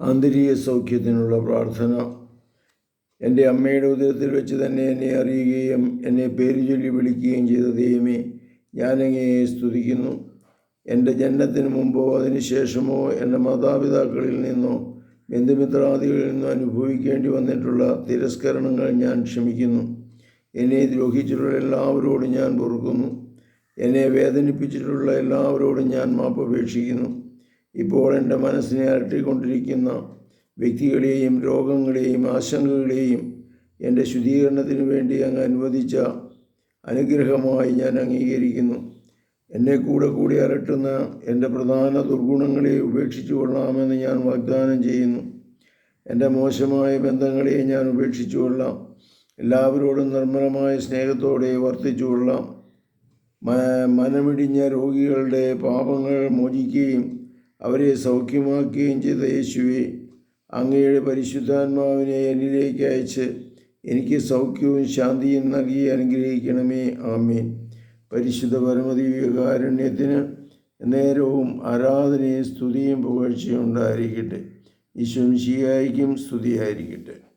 ആന്തരിക സൗഖ്യത്തിനുള്ള പ്രാർത്ഥന. എന്റെ അമ്മയുടെ ഉദരത്തിൽ വെച്ച് തന്നെ എന്നെ അറിയുകയും എന്നെ പേര് ചൊല്ലി വിളിക്കുകയും ചെയ്ത ദൈവമേ ഞാനങ്ങയെ സ്തുതിക്കുന്നു. എന്റെ ജനനത്തിന് മുമ്പോ അതിനുശേഷമോ എന്റെ മാതാപിതാക്കളിൽ നിന്നോ ബന്ധുമിത്രാദികളിൽ നിന്നോ അനുഭവിക്കേണ്ടി വന്നിട്ടുള്ള തിരസ്കരണങ്ങൾ ഞാൻ ക്ഷമിക്കുന്നു. എന്നെ ദ്രോഹിച്ചിട്ടുള്ള എല്ലാവരോടും ഞാൻ പൊറുക്കുന്നു എന്നെ വേദനിപ്പിച്ചിട്ടുള്ള എല്ലാവരോടും ഞാൻ മാപ്പപേക്ഷിക്കുന്നു. ഇപ്പോൾ എന്റെ മനസ്സിനെ അലട്ടിക്കൊണ്ടിരിക്കുന്ന വ്യക്തികളെയും രോഗങ്ങളെയും ആശങ്കകളെയും എന്റെ ശുദ്ധീകരണത്തിന് വേണ്ടി അങ്ങ് അനുവദിച്ച അനുഗ്രഹമായി ഞാൻ അംഗീകരിക്കുന്നു. എന്നെ കൂടെ കൂടി അലട്ടുന്ന എന്റെ പ്രധാന ദുർഗുണങ്ങളെ ഉപേക്ഷിച്ചു കൊള്ളാമെന്ന് ഞാൻ വാഗ്ദാനം ചെയ്യുന്നു. എന്റെ മോശമായ ബന്ധങ്ങളെ ഞാൻ ഉപേക്ഷിച്ചു കൊള്ളാം. എല്ലാവരോടും നിർമ്മലമായ സ്നേഹത്തോടെ വർത്തിച്ചു കൊള്ളാം. മനമിടിഞ്ഞ രോഗികളുടെ പാപങ്ങൾ മോചിക്കുകയും അവരെ സൗഖ്യമാക്കുകയും ചെയ്ത യേശുവെ അങ്ങയുടെ പരിശുദ്ധാത്മാവിനെ എന്നിലേക്ക് അയച്ച് എനിക്ക് സൗഖ്യവും ശാന്തിയും നൽകി അനുഗ്രഹിക്കണമേ. ആമേൻ. പരിശുദ്ധ പരമദിവ്യകാരുണ്യത്തിന് നേരവും ആരാധനയും സ്തുതിയും പുകഴ്ചയും ഉണ്ടായിരിക്കട്ടെ. ഈശ്വംശിയായിരിക്കും സ്തുതിയായിരിക്കട്ടെ.